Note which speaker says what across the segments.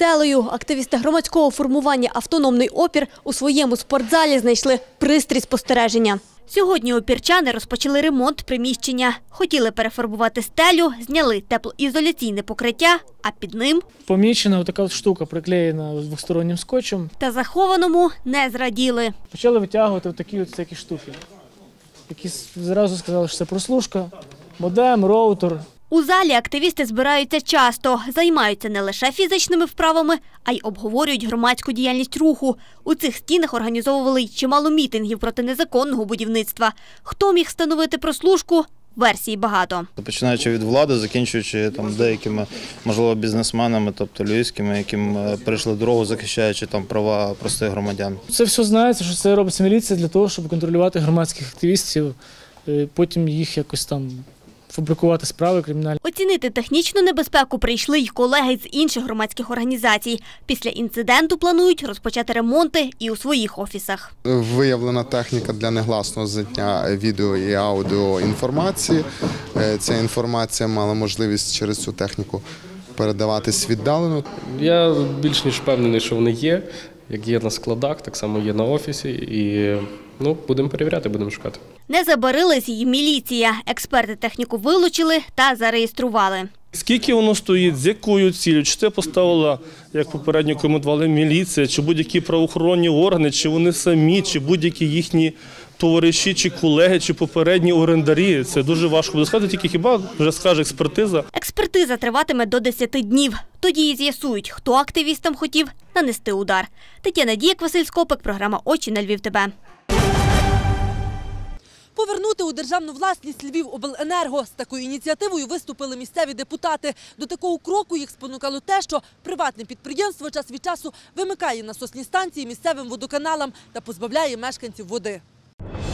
Speaker 1: Стелею. Активісти громадського формування «Автономний опір» у своєму спортзалі знайшли пристрій спостереження. Сьогодні опірчани розпочали ремонт приміщення. Хотіли перефарбувати стелю, зняли теплоізоляційне покриття, а під ним
Speaker 2: Помічена така штука, приклеєна двостороннім скотчем.
Speaker 1: та захованому не зраділи.
Speaker 2: Почали витягувати такі от всякі штуки. Які зразу сказали, що це прослушка, модем, роутер.
Speaker 1: У залі активісти збираються часто, займаються не лише фізичними вправами, а й обговорюють громадську діяльність руху. У цих стінах організовували й чимало мітингів проти незаконного будівництва. Хто міг встановити прослушку? Версій багато.
Speaker 3: Починаючи від влади, закінчуючи там деякими, можливо, бізнесменами, тобто львівськими, яким е, перейшли дорогу, захищаючи там права простих громадян.
Speaker 2: Це все знається, що це робиться міліція для того, щоб контролювати громадських активістів, е, потім їх якось там фабрикувати справи кримінальні.
Speaker 1: Оцінити технічну небезпеку прийшли й колеги з інших громадських організацій. Після інциденту планують розпочати ремонти і у своїх офісах.
Speaker 4: Виявлена техніка для негласного зняття відео і аудіо інформації. Е, Ця інформація мала можливість через цю техніку передаватись віддалено.
Speaker 5: Я більш ніж впевнений, що вони є. Як є на складах, так само є на офісі. І ну, будемо перевіряти, будемо шукати.
Speaker 1: Не забарилась й міліція. Експерти техніку вилучили та зареєстрували.
Speaker 6: Скільки воно стоїть, з якою цілею? Чи це поставила, як попередньо коментували, міліція, чи будь-які правоохоронні органи, чи вони самі, чи будь-які їхні товариші, чи колеги, чи попередні орендарі. Це дуже важко буде сказати, тільки хіба вже скаже експертиза.
Speaker 1: Експертиза триватиме до 10 днів. Тоді і з'ясують, хто активістам хотів нанести удар. Тетяна Дієк, Василь Скопик, програма «Очі на Львів ТБ».
Speaker 7: Повернути у державну власність Львівобленерго. З такою ініціативою виступили місцеві депутати. До такого кроку їх спонукало те, що приватне підприємство час від часу вимикає насосні станції місцевим водоканалам та позбавляє мешканців води.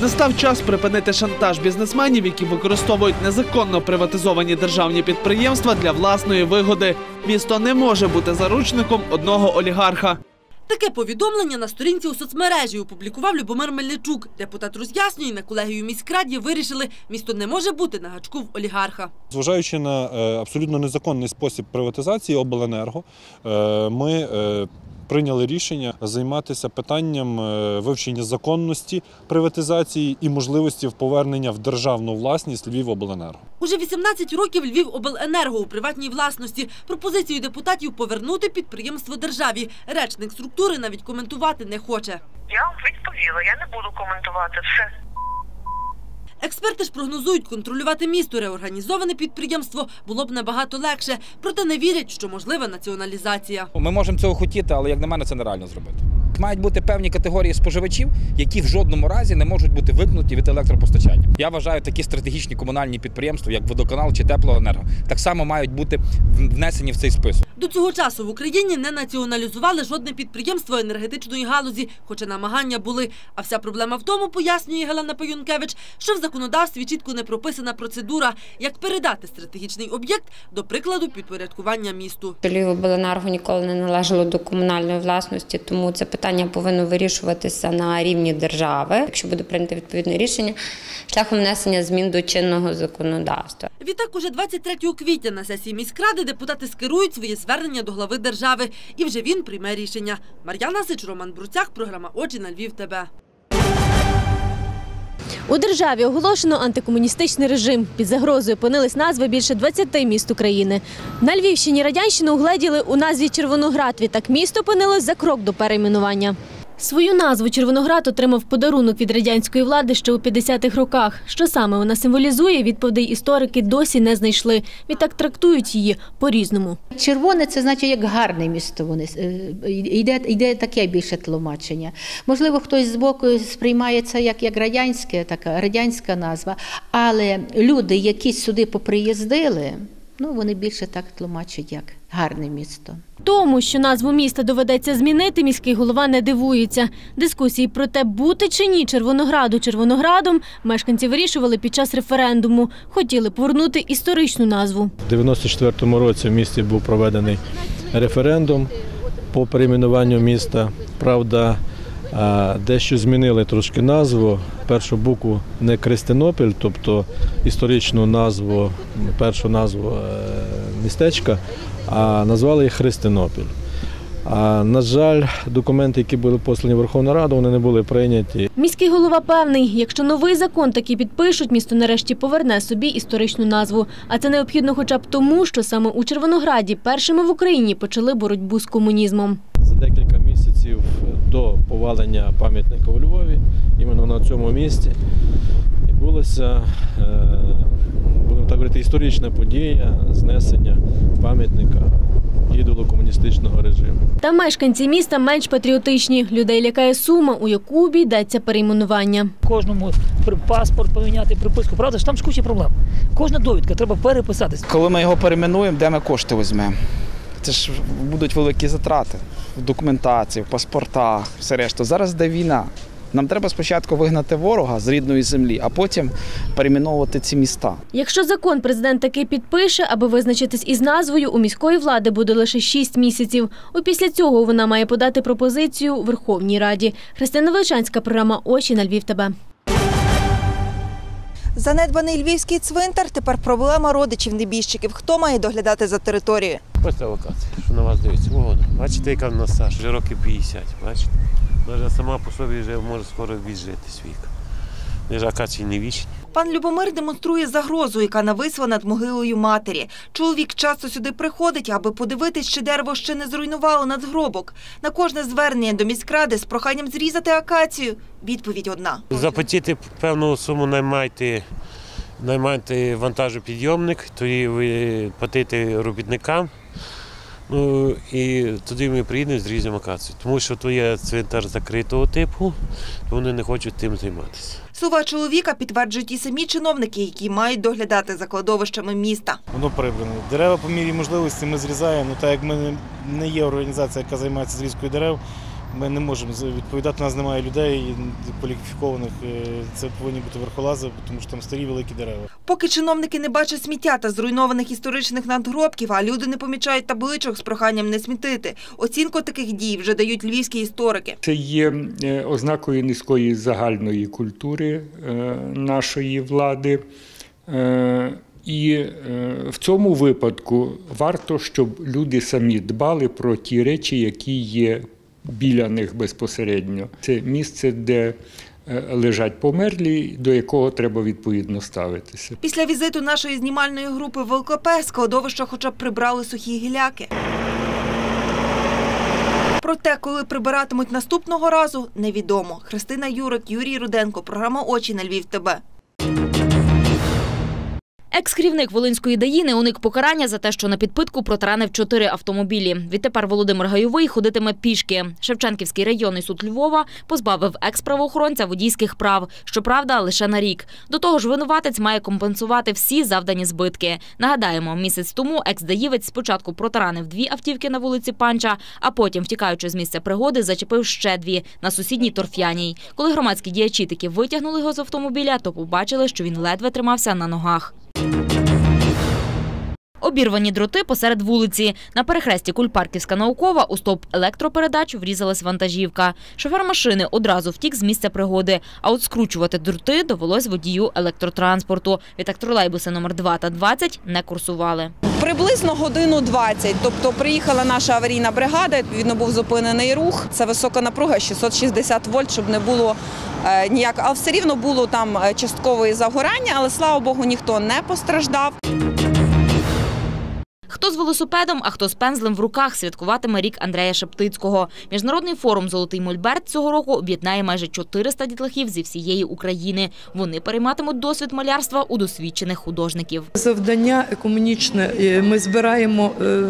Speaker 8: Настав час припинити шантаж бізнесменів, які використовують незаконно приватизовані державні підприємства для власної вигоди. Місто не може бути заручником одного олігарха.
Speaker 7: Таке повідомлення на сторінці у соцмережі опублікував Любомир Мельничук. Депутат роз'яснює, на колегію міськраді вирішили, місто не може бути на гачку в олігарха.
Speaker 9: Зважаючи на е, абсолютно незаконний спосіб приватизації обленерго, е, ми е, прийняли рішення займатися питанням е, вивчення законності приватизації і можливості повернення в державну власність Львівобленерго.
Speaker 7: Уже 18 років Львівобленерго у приватній власності. Пропозицію депутатів повернути підприємство державі. Речник структури навіть коментувати не хоче.
Speaker 10: Я відповіла, я не буду коментувати все.
Speaker 7: Експерти ж прогнозують, контролювати місто реорганізоване підприємство було б набагато легше, проте не вірять, що можлива націоналізація.
Speaker 11: Ми можемо цього хотіти, але як на мене, це нереально зробити. Мають бути певні категорії споживачів, які в жодному разі не можуть бути викнуті від електропостачання. Я вважаю, такі стратегічні комунальні підприємства, як водоканал чи теплоенерго, так само мають бути внесені в цей список.
Speaker 7: До цього часу в Україні не націоналізували жодне підприємство енергетичної галузі, хоча намагання були. А вся проблема в тому, пояснює Гелена Паюнкевич, що в законодавстві чітко не прописана процедура, як передати стратегічний об'єкт, до прикладу, підпорядкування місту.
Speaker 12: Львівобленерго ніколи не належало до комунальної власності, тому це питання повинно вирішуватися на рівні держави, якщо буде прийнято відповідне рішення, шляхом внесення змін до чинного законодавства.
Speaker 7: Відтак, уже 23 квітня на сесії міськради депутати скерують свої звернення до глави держави, і вже він прийме рішення. Мар'яна Сич, Роман Бруцяк, програма «Очі на Львів. ТБ».
Speaker 1: У державі оголошено антикомуністичний режим. Під загрозою опинились назви більше 20 міст України. На Львівщині радянщину угледіли у назві Червоноград. Відтак місто опинилось за крок до перейменування. Свою назву Червоноград отримав подарунок від радянської влади ще у 50-х роках. Що саме вона символізує, відповідей історики досі не знайшли. Відтак трактують її по-різному.
Speaker 13: Червоне це значить як гарне місто. Вони е, йде, йде таке більше тлумачення. Можливо, хтось з боку сприймає це як, як радянське, така радянська назва. Але люди, які сюди поприїздили, ну вони більше так тлумачать, як гарне місто.
Speaker 1: Тому, що назву міста доведеться змінити, міський голова не дивується. Дискусії про те, бути чи ні Червонограду Червоноградом, мешканці вирішували під час референдуму. Хотіли повернути історичну назву.
Speaker 14: У 94-му році в місті був проведений референдум по перейменуванню міста. Правда, дещо змінили трошки назву. Першу букву не Кристинопіль, тобто історичну назву, першу назву е, містечка, а назвали їх Христинопіль. А на жаль, документи, які були послані в Верховну Раду, вони не були прийняті.
Speaker 1: Міський голова певний, якщо новий закон таки підпишуть, місто нарешті поверне собі історичну назву. А це необхідно хоча б тому, що саме у Червонограді першими в Україні почали боротьбу з комунізмом.
Speaker 14: За декілька місяців до повалення пам'ятника у Львові, іменно на цьому місці, відбулася, е, будемо так говорити, історична подія знесення пам'ятника ідолу комуністичного режиму.
Speaker 1: Та мешканці міста менш патріотичні. Людей лякає сума, у яку обійдеться перейменування.
Speaker 15: Кожному при- паспорт поміняти, приписку. Правда ж там ж куча проблем. Кожна довідка треба переписатись.
Speaker 16: Коли ми його перейменуємо, де ми кошти візьмемо? Це ж будуть великі затрати в документації, в паспортах, все решта. Зараз де війна. Нам треба спочатку вигнати ворога з рідної землі, а потім перейменовувати ці міста.
Speaker 1: Якщо закон президент таки підпише, аби визначитись із назвою, у міської влади буде лише 6 місяців. Опісля цього вона має подати пропозицію Верховній Раді. Христина Величанська, програма Очі на Львів. ТБ.
Speaker 17: Занедбаний львівський цвинтар тепер проблема родичів небіжчиків. Хто має доглядати за територією?
Speaker 18: Ось ця локація, що на вас дивиться. Вон. Бачите, яка в нас стаж? Вже років 50, бачите? Навіть сама по собі вже може скоро віджити свій. Не ж акації не вічні.
Speaker 17: Пан Любомир демонструє загрозу, яка нависла над могилою матері. Чоловік часто сюди приходить, аби подивитись, чи дерево ще не зруйнувало надгробок. На кожне звернення до міськради з проханням зрізати акацію. Відповідь одна.
Speaker 18: Заплатити певну суму наймайте, наймайте вантажопідйомник, тоді ви платите робітникам. Ну і тоді ми приїдемо з різним акацію. Тому що то є цвинтар закритого типу, то вони не хочуть тим займатися.
Speaker 17: Слова чоловіка підтверджують і самі чиновники, які мають доглядати за кладовищами міста.
Speaker 19: Воно прибране. Дерева по мірі можливості ми зрізаємо. Ну, так як ми не- є організація, яка займається зрізкою дерев, ми не можемо з- відповідати. У нас немає людей кваліфікованих. Е, Це повинні бути верхолази, тому що там старі великі дерева.
Speaker 17: Поки чиновники не бачать сміття та зруйнованих історичних надгробків, а люди не помічають табличок з проханням не смітити. Оцінку таких дій вже дають львівські історики.
Speaker 20: Це є е, ознакою низької загальної культури е, нашої влади. Е, І в цьому випадку варто, щоб люди самі дбали про ті речі, які є біля них безпосередньо. Це місце, де лежать померлі, до якого треба відповідно ставитися.
Speaker 17: Після візиту нашої знімальної групи в ЛКП з хоча б прибрали сухі гіляки. Проте, коли прибиратимуть наступного разу, невідомо. Христина Юрик, Юрій Руденко, програма Очі на Львів. ТБ.
Speaker 21: Екс-керівник Волинської ДАІ не уник покарання за те, що на підпитку протаранив чотири автомобілі. Відтепер Володимир Гайовий ходитиме пішки. Шевченківський районний суд Львова позбавив екс-правоохоронця водійських прав. Щоправда, лише на рік. До того ж, винуватець має компенсувати всі завдані збитки. Нагадаємо, місяць тому екс-даївець спочатку протаранив дві автівки на вулиці Панча, а потім, втікаючи з місця пригоди, зачепив ще дві на сусідній торф'яній. Коли громадські діячі таки витягнули його з автомобіля, то побачили, що він ледве тримався на ногах. Обірвані дроти посеред вулиці. На перехресті Кульпарківська наукова у стовп електропередач врізалась вантажівка. Шофер машини одразу втік з місця пригоди. А от скручувати дроти довелось водію електротранспорту. Відтак тролейбуси номер 2 та 20 не курсували.
Speaker 22: Приблизно годину 20. Тобто приїхала наша аварійна бригада, відповідно був зупинений рух. Це висока напруга, 660 вольт, щоб не було е, ніяк. А все рівно було там е, часткове загорання, але слава Богу, ніхто не постраждав.
Speaker 21: Хто з велосипедом, а хто з пензлем в руках святкуватиме рік Андрея Шептицького. Міжнародний форум Золотий Мольберт цього року об'єднає майже 400 дітлахів зі всієї України. Вони перейматимуть досвід малярства у досвідчених художників.
Speaker 23: Завдання екомунічне. Е, Ми збираємо е,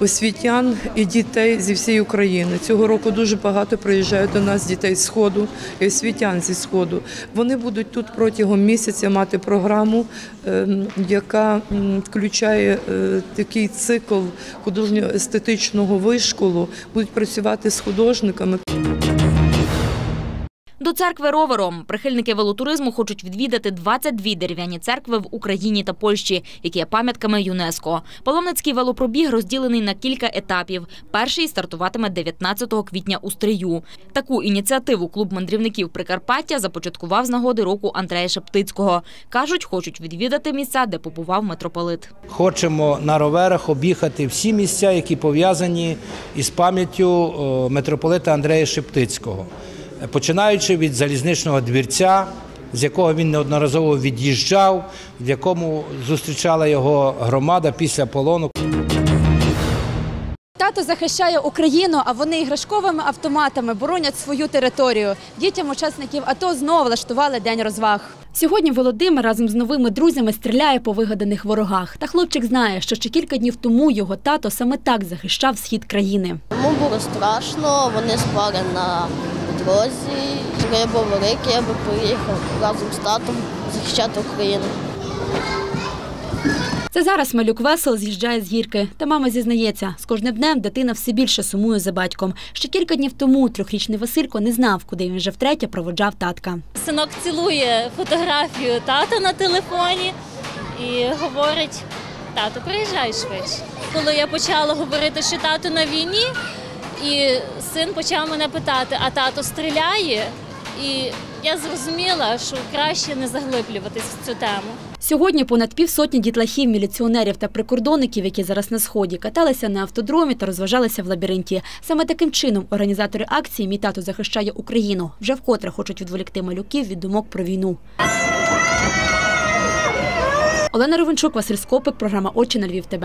Speaker 23: освітян і дітей зі всієї України. Цього року дуже багато приїжджають до нас дітей з Сходу і освітян зі Сходу. Вони будуть тут протягом місяця мати програму, е, яка включає е, такий цикл художньо-естетичного вишколу. Будуть працювати з художниками.
Speaker 21: До церкви ровером прихильники велотуризму хочуть відвідати 22 дерев'яні церкви в Україні та Польщі, які є пам'ятками ЮНЕСКО. Паломницький велопробіг розділений на кілька етапів. Перший стартуватиме 19 квітня у Стрию. Таку ініціативу клуб мандрівників Прикарпаття започаткував з нагоди року Андрея Шептицького. кажуть, хочуть відвідати місця, де побував митрополит.
Speaker 24: Хочемо на роверах об'їхати всі місця, які пов'язані із пам'яттю митрополита Андрея Шептицького, починаючи від залізничного двірця, з якого він неодноразово від'їжджав, в якому зустрічала його громада після полону.
Speaker 25: Тато захищає Україну, а вони іграшковими автоматами боронять свою територію. Дітям учасників АТО знову влаштували день розваг. Сьогодні Володимир разом з новими друзями стріляє по вигаданих ворогах. Та хлопчик знає, що ще кілька днів тому його тато саме так захищав схід країни.
Speaker 26: Йому було страшно, вони спали на дорозі. Я був великий, я би поїхав разом з татом захищати Україну.
Speaker 25: Це зараз малюк весел з'їжджає з гірки. Та мама зізнається, з кожним днем дитина все більше сумує за батьком. Ще кілька днів тому трьохрічний Василько не знав, куди він вже втретє проводжав татка.
Speaker 27: Синок цілує фотографію тата на телефоні і говорить: тату, приїжджай швидше. Коли я почала говорити, що тато на війні, і син почав мене питати, а тато стріляє? І я зрозуміла, що краще не заглиблюватись в цю тему.
Speaker 25: Сьогодні понад півсотні дітлахів, міліціонерів та прикордонників, які зараз на сході, каталися на автодромі та розважалися в лабіринті. Саме таким чином організатори акції Мій тато захищає Україну вже вкотре хочуть відволікти малюків від думок про війну. Олена Ровенчук, Василь Скопик, програма Очі на Львів. ТБ.